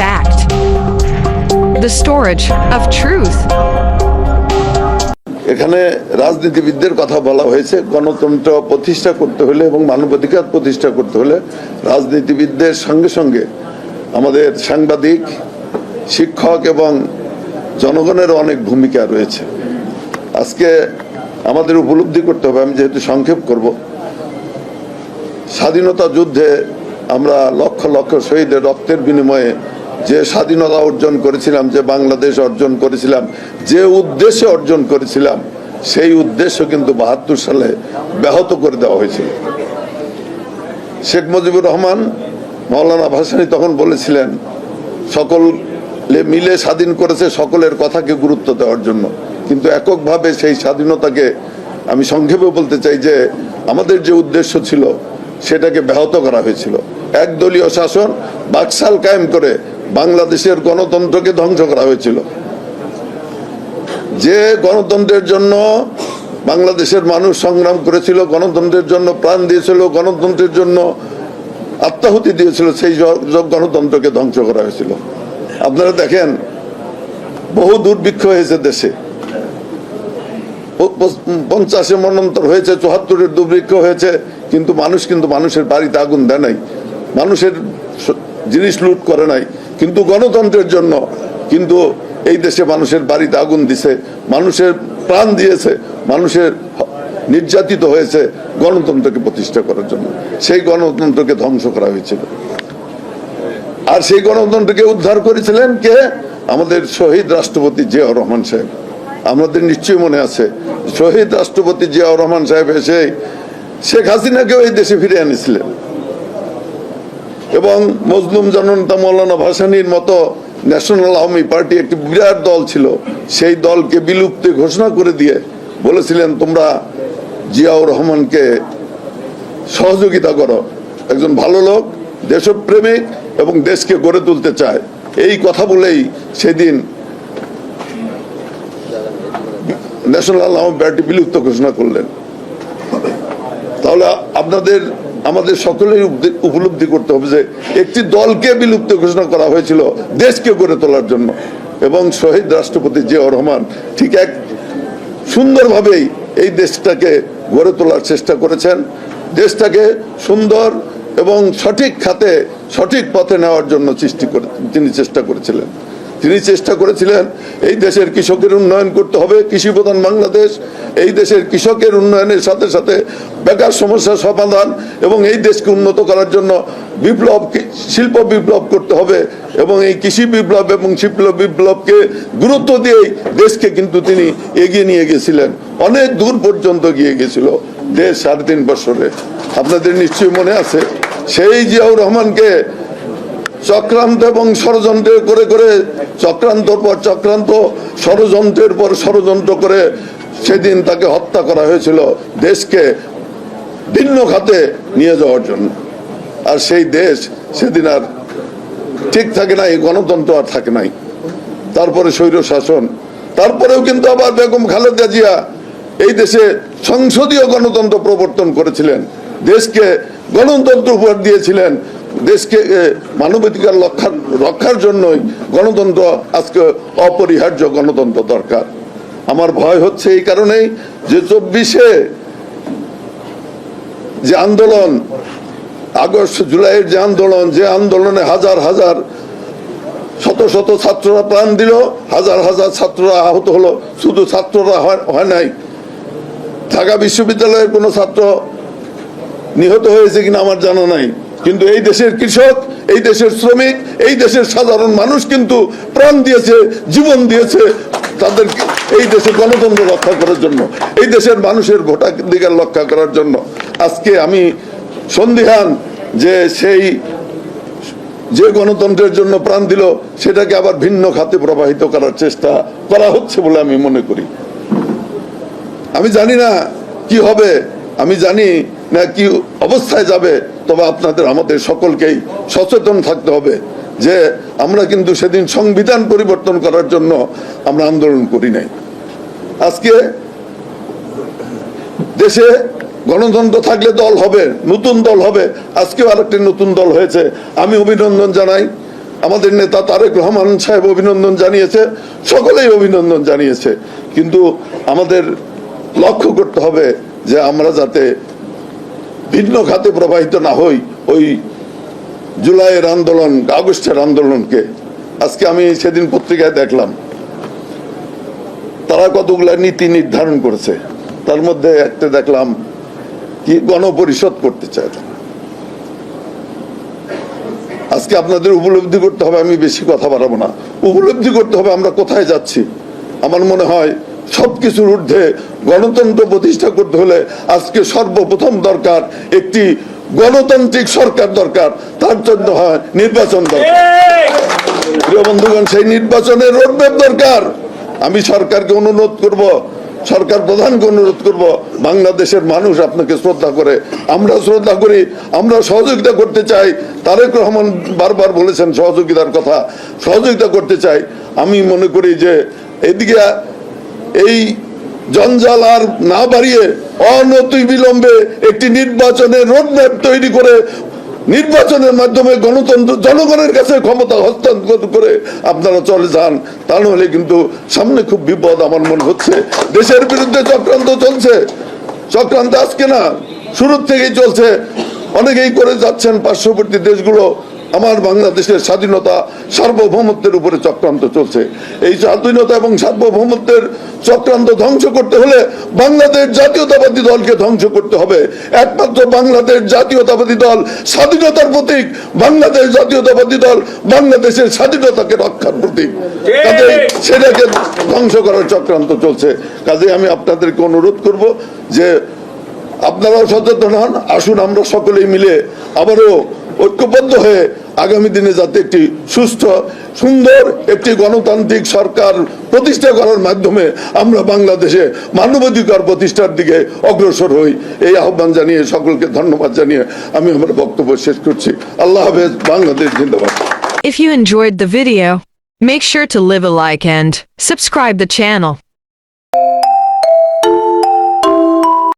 fact. The storage of truth. এখানে রাজনীতিবিদদের কথা বলা হয়েছে, গণতন্ত্র প্রতিষ্ঠা করতে হলে এবং মানবাধিকার প্রতিষ্ঠা করতে হলে রাজনীতিবিদদের সঙ্গে সঙ্গে আমাদের সাংবাদিক, শিক্ষক এবং জনগণের অনেক ভূমিকা রয়েছে আজকে আমাদের উপলব্ধি করতে হবে, আমি যেহেতু সংক্ষেপ করব স্বাধীনতা যুদ্ধে আমরা লক্ষ লক্ষ শহীদের রক্তের বিনিময়ে যে স্বাধীনতা অর্জন করেছিলাম, যে বাংলাদেশ অর্জন করেছিলাম, যে উদ্দেশ্যে অর্জন করেছিলাম, সেই উদ্দেশ্য কিন্তু বাহাত্তর সালে ব্যাহত করে দেওয়া হয়েছিল। শেখ মুজিবুর রহমান মৌলানা ভাসানী তখন বলেছিলেন, সকল মিলে স্বাধীন করেছে সকলের কথাকে গুরুত্ব দেওয়ার জন্য। কিন্তু এককভাবে সেই স্বাধীনতাকে আমি সংক্ষেপে বলতে চাই যে, আমাদের যে উদ্দেশ্য ছিল, সেটাকে ব্যাহত করা হয়েছিল। একদলীয় শাসন বাকশাল কায়েম করে বাংলাদেশের গণতন্ত্রকে ধ্বংস করা হয়েছিল। যে গণতন্ত্রের জন্য বাংলাদেশের মানুষ সংগ্রাম করেছিল, গণতন্ত্রের জন্য প্রাণ দিয়েছিল, গণতন্ত্রের জন্য আত্মাহুতি দিয়েছিল, সেই গণতন্ত্রকে ধ্বংস করা হয়েছিল। আপনারা দেখেন, বহু দুর্ভিক্ষ হয়েছে দেশে। পঞ্চাশে মনন্তর হয়েছে, চুয়াত্তরের দুর্ভিক্ষ হয়েছে, কিন্তু মানুষ কিন্তু মানুষের বাড়িতে আগুন দেয় নাই। মানুষের জিনিস লুট করে নাই। কিন্তু গণতন্ত্রের জন্য কিন্তু এই দেশে মানুষের বাড়িতে আগুন দিছে, মানুষের প্রাণ দিয়েছে, মানুষের নির্যাতিত হয়েছে গণতন্ত্রকে প্রতিষ্ঠা করার জন্য। সেই গণতন্ত্রকে ধ্বংস করা হয়েছিল। আর সেই গণতন্ত্রকে উদ্ধার করেছিলেন কে? আমাদের শহীদ রাষ্ট্রপতি জিয়াউর রহমান সাহেব। আমাদের নিশ্চয়ই মনে আছে, শহীদ রাষ্ট্রপতি জিয়াউর রহমান সাহেব এসে শেখ হাসিনাকেও এই দেশে ফিরে এনেছিলেন। এবং মজলুম জননেতা মৌলানা ভাসানির মতো ন্যাশনাল আওয়ামী পার্টি একটি বিরাট দল ছিল, সেই দলকে বিলুপ্তি ঘোষণা করে দিয়ে বলেছিলেন, তোমরা জিয়াউর রহমানকে সহযোগিতা করো। একজন ভালো লোক, দেশপ্রেমিক এবং দেশকে গড়ে তুলতে চায়। এই কথা বলেই সেদিন ন্যাশনাল আওয়ামী পার্টি বিলুপ্ত ঘোষণা করলেন। তাহলে আপনাদের, আমাদের সকলেই উপলব্ধি করতে হবে যে একটি দলকে বিলুপ্ত ঘোষণা করা হয়েছিল দেশকে গড়ে তোলার জন্য। এবং শহীদ রাষ্ট্রপতি জিয়াউর রহমান ঠিক এক সুন্দরভাবেই এই দেশটাকে গড়ে তোলার চেষ্টা করেছেন। দেশটাকে সুন্দর এবং সঠিক খাতে সঠিক পথে নেওয়ার জন্য সৃষ্টি করে তিনি চেষ্টা করেছিলেন। তিনি চেষ্টা করেছিলেন, এই দেশের কৃষকের উন্নয়ন করতে হবে। কৃষি প্রধান বাংলাদেশ, এই দেশের কৃষকের উন্নয়নের সাথে সাথে বেকার সমস্যার সমাধান এবং এই দেশকে উন্নত করার জন্য বিপ্লব শিল্প বিপ্লব করতে হবে এবং এই কৃষি বিপ্লব এবং শিল্প বিপ্লবকে গুরুত্ব দিয়েই দেশকে কিন্তু তিনি এগিয়ে নিয়ে গেছিলেন। অনেক দূর পর্যন্ত গিয়ে গেছিল দেশ সাড়ে তিন বছরে। আপনাদের নিশ্চয়ই মনে আছে, সেই জিয়াউর রহমানকে চক্রান্ত এবং ষড়যন্ত্র করে করে চক্রান্তর পর চক্রান্ত, ষড়যন্ত্রের পর ষড়যন্ত্র করে সেদিন তাকে হত্যা করা হয়েছিল দেশকে ভিন্ন খাতে নিয়ে যাওয়ার জন্য। আর সেই দেশ সেদিন আর ঠিক থাকে নাই, গণতন্ত্র আর থাকে নাই। তারপরে স্বৈর শাসন তারপরেও কিন্তু আবার বেগম খালেদা জিয়া এই দেশে সংসদীয় গণতন্ত্র প্রবর্তন করেছিলেন। দেশকে গণতন্ত্র উপহার দিয়েছিলেন। দেশকে মানবাধিকার রক্ষার রক্ষার জন্যই গণতন্ত্র আজকে অপরিহার্য গণতন্ত্র দরকার। আমার ভয় হচ্ছে এই কারণেই যে চব্বিশে যে আন্দোলন, আগস্ট, জুলাইয়ের যে আন্দোলন, যে আন্দোলনে হাজার হাজার শত শত ছাত্ররা প্রাণ দিল, হাজার হাজার ছাত্ররা আহত হলো, শুধু ছাত্ররা হয়- হয় নাই ঢাকা বিশ্ববিদ্যালয়ের কোনো ছাত্র নিহত হয়েছে কিনা আমার জানা নাই। কিন্তু এই দেশের কৃষক, এই দেশের শ্রমিক, এই দেশের সাধারণ মানুষ কিন্তু প্রাণ দিয়েছে, জীবন দিয়েছে তাদের এই দেশে গণতন্ত্র রক্ষা করার জন্য, এই দেশের মানুষের ভোটাধিকার রক্ষা করার জন্য। আজকে আমি সন্দিহান যে সেই যে গণতন্ত্রের জন্য প্রাণ দিল, সেটাকে আবার ভিন্ন খাতে প্রবাহিত করার চেষ্টা করা হচ্ছে বলে আমি মনে করি। আমি জানি না কি হবে, আমি জানি না কি অবস্থায় যাবে, তবে আপনাদের আমাদের সকলকেই সচেতন থাকতে হবে যে আমরা কিন্তু সেদিন সংবিধান পরিবর্তন করার জন্য আমরা আন্দোলন করি নাই। আজকে দেশে গণতন্ত্র থাকলে দল হবে, নতুন দল হবে, আজকেও আরেকটি নতুন দল হয়েছে। আমি অভিনন্দন জানাই। আমাদের নেতা তারেক রহমান সাহেব অভিনন্দন জানিয়েছে, সকলেই অভিনন্দন জানিয়েছে। কিন্তু আমাদের লক্ষ্য করতে হবে যে আমরা যাতে ভিন্ন খাতে প্রবাহিত না হই ওই জুলাইয়ের আন্দোলন, আগস্টের আন্দোলনকে। আজকে আমি সেদিন পত্রিকায় দেখলাম, তারা কতগুলা নীতি নির্ধারণ করেছে। তার মধ্যে একটা দেখলাম কি গণপরিষদ করতে চায় আজকে আপনাদের উপলব্ধি করতে হবে, আমি বেশি কথা বাড়াবো না। উপলব্ধি করতে হবে আমরা কোথায় যাচ্ছি। আমার মনে হয় সবকিছুর ঊর্ধ্বে গণতন্ত্র প্রতিষ্ঠা করতে হলে আজকে সর্বপ্রথম দরকার একটি গণতান্ত্রিক সরকার দরকার। তার জন্য হয় নির্বাচন দরকার। বন্ধুগণ, সেই নির্বাচনের রোডম্যাপ দরকার। আমি সরকারকে অনুরোধ করব, সরকার প্রধানকে অনুরোধ করব, বাংলাদেশের মানুষ আপনাকে শ্রদ্ধা করে। আমরা শ্রদ্ধা করি, আমরা সহযোগিতা করতে চাই। তারেক রহমান বারবার বলেছেন সহযোগিতার কথা। সহযোগিতা করতে চাই। আমি মনে করি যে এদিকে এই জঞ্জাল আর না বাড়িয়ে অনতি বিলম্বে একটি নির্বাচনের রোডম্যাপ তৈরি করে নির্বাচনের মাধ্যমে গণতন্ত্র, জনগণের কাছে ক্ষমতা হস্তান্তর করে আপনারা চলে যান। তা নাহলে কিন্তু সামনে খুব বিপদ আমার মনে হচ্ছে। দেশের বিরুদ্ধে চক্রান্ত চলছে। চক্রান্ত আজকে না, শুরুর থেকেই চলছে। অনেকেই করে যাচ্ছেন পার্শ্ববর্তী দেশগুলো। আমার বাংলাদেশের স্বাধীনতা সার্বভৌমত্বের উপরে চক্রান্ত চলছে। এই স্বাধীনতা এবং সার্বভৌমত্বের চক্রান্ত ধ্বংস করতে হলে বাংলাদেশ জাতীয়তাবাদী দলকে ধ্বংস করতে হবে। একমাত্র বাংলাদেশ জাতীয়তাবাদী দল স্বাধীনতার প্রতীক বাংলাদেশ জাতীয়তাবাদী দল বাংলাদেশের স্বাধীনতাকে রক্ষার প্রতীক। কাজে সেটাকে ধ্বংস করার চক্রান্ত চলছে। কাজে আমি আপনাদেরকে অনুরোধ করব যে আপনারাও সচেতন হন। আসুন আমরা সকলেই মিলে আবারও ঐক্যবদ্ধ হয়ে আগামী দিনে যাতে একটি সুস্থ সুন্দর একটি গণতান্ত্রিক সরকার প্রতিষ্ঠা করার মাধ্যমে আমরা বাংলাদেশে মানবাধিকার প্রতিষ্ঠার দিকে অগ্রসর হই। এই আহ্বান জানিয়ে সকলকে ধন্যবাদ জানিয়ে আমি আমার বক্তব্য শেষ করছি। আল্লাহ হাফেজ বাংলাদেশ জিন্দাবাদ। If you enjoyed the video, make sure to leave a like and subscribe the channel.